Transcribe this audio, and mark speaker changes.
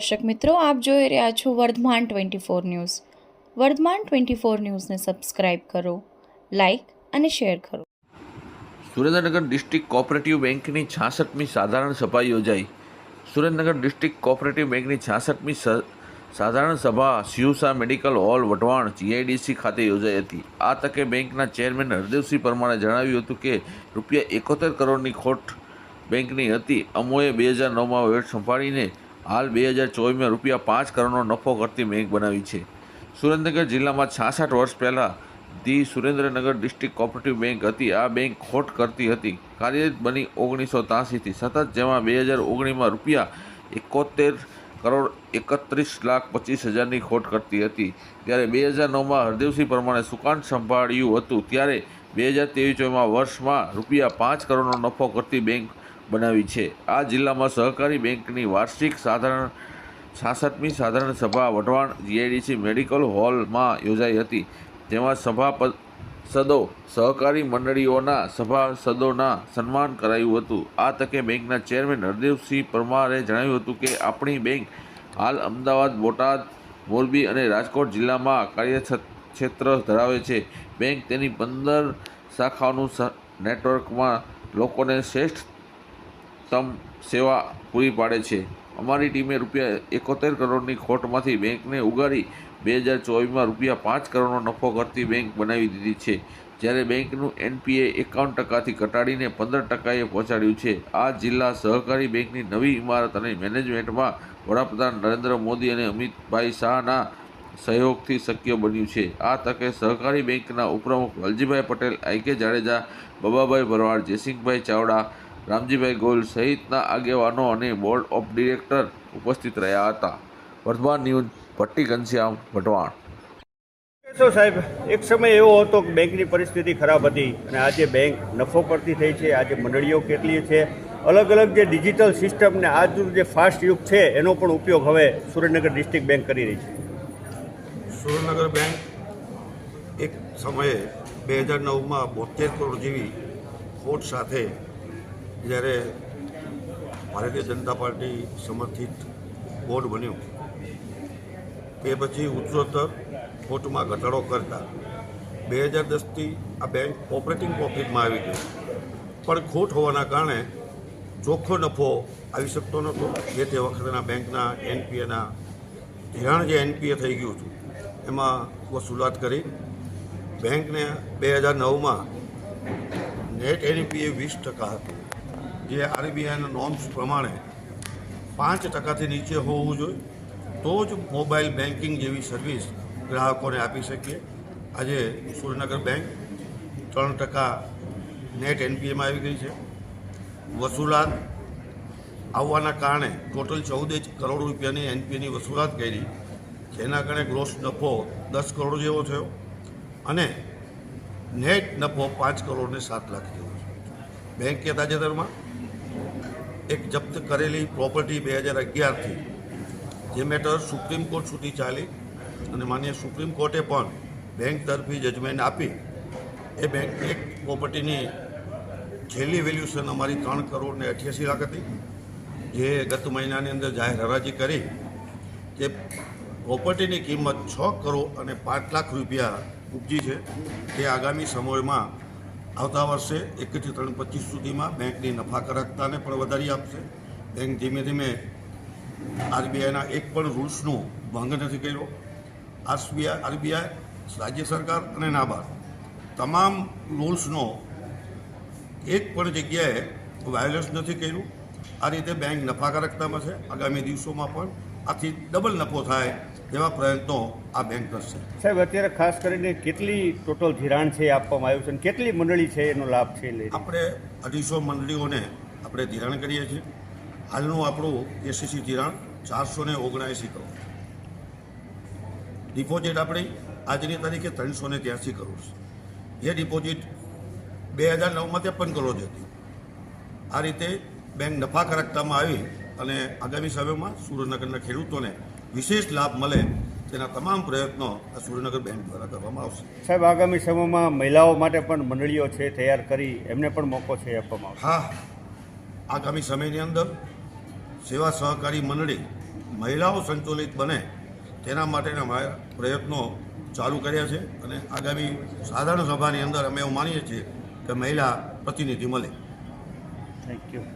Speaker 1: દર્શક મિત્રો, આપ જોઈ રહ્યા છો Vardhman twenty four news. Vardhman twenty four ન્યૂઝને સબસ્ક્રાઇબ કરો, લાઇક અને શેર કરો.
Speaker 2: સુરેન્દ્રનગર ડિસ્ટ્રિક્ટ કોઓપરેટિવ બેંકની છાસઠમી સાધારણ સભા યોજાઈ. સુરેન્દ્રનગર ડિસ્ટ્રિક્ટ કોઓપરેટિવ બેંકની છાસઠમી સાધારણ સભા સિયુસા મેડિકલ હોલ, વઢવાણ, જીઆઈડીસી ખાતે યોજાઈ હતી. આ તકે બેંકના ચેરમેન હરદેવસિંહ પરમારે જણાવ્યું હતું કે, રૂપિયા એકોતેર કરોડની ખોટ બેંકની હતી. અમોએ બે હજાર નવમાં વહીવટ સંભાળીને હાલ બે હજાર ચોવીસમાં રૂપિયા પાંચ કરોડનો નફો કરતી બેંક બનાવી છે. સુરેન્દ્રનગર જિલ્લામાં છાસઠ વર્ષ પહેલાં the Surendranagar district cooperative bank હતી. આ બેંક ખોટ કરતી હતી. કાર્યરત બની ઓગણીસો ત્યાસીથી સતત જેમાં બે હજાર ઓગણીસમાં રૂપિયા એકોતેર કરોડ એકત્રીસ લાખ પચીસ હજારની ખોટ કરતી હતી. ત્યારે બે હજાર નવમાં હરદેવસિંહ પ્રમાણે સુકાન સંભાળ્યું હતું, ત્યારે બે હજાર ત્રેવીસ ચોવીસમાં વર્ષમાં રૂપિયા પાંચ કરોડનો નફો કરતી બેંક બનાવી છે. આ જિલ્લામાં સહકારી બેંકની વાર્ષિક સાધારણ છાસઠમી સાધારણ સભા વઢવાણ જીઆઈડીસી મેડિકલ હોલમાં યોજાઈ હતી. જેમાં સભાસદો સહકારી મંડળીઓના સભાસદોના સન્માન કરાયું હતું. આ તકે બેંકના ચેરમેન હરદેવસિંહ પરમારે જણાવ્યું હતું કે, આપણી બેંક હાલ અમદાવાદ, બોટાદ, મોરબી અને રાજકોટ જિલ્લામાં કાર્યક્ષેત્ર ધરાવે છે. બેંક તેની પંદર શાખાઓનું નેટવર્કમાં લોકોને શ્રેષ્ઠ તમ સેવા પૂરી પાડે છે. અમારી ટીમે રૂપિયા એકોતેર કરોડની ખોટમાંથી બેંકને ઉગાડી બે હજાર ચોવીસમાં રૂપિયા પાંચ કરોડનો નફો કરતી બેંક બનાવી દીધી છે. જ્યારે બેંકનું એનપીએ એકાવન ટકાથી ઘટાડીને પંદર ટકાએ પહોંચાડ્યું છે. આ જિલ્લા સહકારી બેંકની નવી ઇમારત અને મેનેજમેન્ટમાં વડાપ્રધાન નરેન્દ્ર મોદી અને અમિતભાઈ શાહના સહયોગથી શક્ય બન્યું છે. આ તકે સહકારી બેંકના ઉપપ્રમુખ વલજીભાઈ પટેલ આઈકે જાડેજા, બબાભાઈ ભરવાડ, જયસિંહભાઈ ચાવડા રામજીભાઈ ગોલ સહિતના આગેવાનો અને બોર્ડ ઓફ ડિરેક્ટર ઉપસ્થિત રહ્યા હતા. વર્ધમાન ન્યૂઝ ભટ્ટી ઘનશ્યામ વઢવાણ
Speaker 3: કહેશો સાહેબ એક સમય એવો હતો કે બેંકની પરિસ્થિતિ ખરાબ હતી અને આજે બેંક નફો કરતી થઈ છે આજે મંડળીઓ કેટલી છે. અલગ અલગ જે ડિજિટલ સિસ્ટમ ને આજનું જે ફાસ્ટ યુગ છે એનો પણ ઉપયોગ હવે સુરેન્દ્રનગર ડિસ્ટ્રિક્ટ બેંક કરી રહી છે.
Speaker 4: સુરેન્દ્રનગર બેંક એક સમયે બે હજાર નવમાં બોતેર કરોડ જેવી ખોટ સાથે જ્યારે ભારતીય જનતા પાર્ટી સમર્થિત બોર્ડ બન્યું, તે પછી ઉચ્ચોત્તર ખોટમાં ઘટાડો કરતા બે હજાર દસથી આ બેંક ઓપરેટિંગ પ્રોફિટમાં આવી ગઈ પણ ખોટ હોવાના કારણે ચોખ્ખો નફો આવી શકતો નહોતો. જે તે વખતના બેંકના એનપીએના, ધિરાણ જે એનપીએ થઈ ગયું હતું, એમાં વસૂલાત કરી. બેંકને બે હજાર નવમાં નેટ એનપીએ વીસ ટકા હતું. જે આરબીઆઈના નોર્મ્સ પ્રમાણે પાંચ ટકાથી નીચે હોવું જોઈએ, તો જ મોબાઈલ બેન્કિંગ જેવી સર્વિસ ગ્રાહકોને આપી શકીએ. આજે સુરેન્દ્રનગર બેંક ત્રણ ટકા નેટ એનપીએમાં આવી ગઈ છે. વસૂલાત આવવાના કારણે ટોટલ ચૌદ કરોડ રૂપિયાની એનપીએની વસૂલાત કરી, જેના કારણે ગ્રોસ નફો દસ કરોડ જેવો થયો. અને નેટ નફો પાંચ કરોડ ને સાત લાખ જેવો છે. બેંકે તાજેતરમાં? એક જપ્ત કરેલી પ્રોપર્ટી બે હજાર અગિયારથી, જે મેટર સુપ્રીમ કોર્ટ સુધી ચાલી અને માન્ય સુપ્રીમ કોર્ટે પણ બેંક તરફી જજમેન્ટ આપી. એ બેંક એક પ્રોપર્ટીની છેલ્લી વેલ્યુશન અમારી ત્રણ કરોડ ને અઠ્યાસી લાખ હતી, જે ગત મહિનાની અંદર જાહેર હરાજી કરી. તે પ્રોપર્ટીની કિંમત છ કરોડ અને પાંચ લાખ રૂપિયા ઉપજી છે તે આગામી સમયમાં આવતા વર્ષે એકથી ત્રણ પચીસ સુધીમાં બેંકની નફાકારકતાને પણ વધારી આપશે. બેંક ધીમે ધીમે આરબીઆઈના એક પણ રૂલ્સનું ભંગ નથી કર્યો. આરબીઆઈ આરબીઆઈ, રાજ્ય સરકાર અને નાબાર્ડ તમામ રૂલ્સનો એક પણ જગ્યાએ વાયોલેન્સ નથી કર્યું. આ રીતે બેંક નફાકારકતામાં છે. આગામી દિવસોમાં પણ આથી ડબલ નફો થાય તેવા પ્રયત્નો આ બેંક કરશે.
Speaker 3: સાહેબ અત્યારે ખાસ કરીને કેટલી ટોટલ ધિરાણ છે એ આપવામાં આવ્યું છે અને કેટલી મંડળી છે એનો લાભ છે
Speaker 4: આપણે અઢીસો મંડળીઓને આપણે ધિરાણ કરીએ છીએ. હાલનું આપણું એસીસી ધિરાણ ચારસો ને ઓગણએંસી કરોડ. ડિપોઝિટ આપણી આજની તારીખે ત્રણસો ને ત્યાંસી કરોડ છે. એ ડિપોઝિટ બે હજાર નવમાં ત્રેપન કરોડ હતી. આ રીતે બેંક નફાકારકતામાં આવી અને આગામી સમયમાં સુરેન્દ્રનગરના ખેડૂતોને વિશેષ લાભ મળે તેના તમામ પ્રયત્નો આ સુરેન્દ્રનગર બેંક દ્વારા કરવામાં આવશે.
Speaker 3: સાહેબ આગામી સમયમાં મહિલાઓ માટે પણ મંડળીઓ છે તૈયાર કરી એમને પણ મોકો છે આપવામાં આવશે.
Speaker 4: હા. આગામી સમયની અંદર સેવા સહકારી મંડળી મહિલાઓ સંતુલિત બને તેના માટેના અમારા પ્રયત્નો ચાલુ કર્યા છે અને આગામી સાધારણ સભાની અંદર અમે એવું માનીએ છીએ કે મહિલા પ્રતિનિધિ મળે.
Speaker 3: Thank you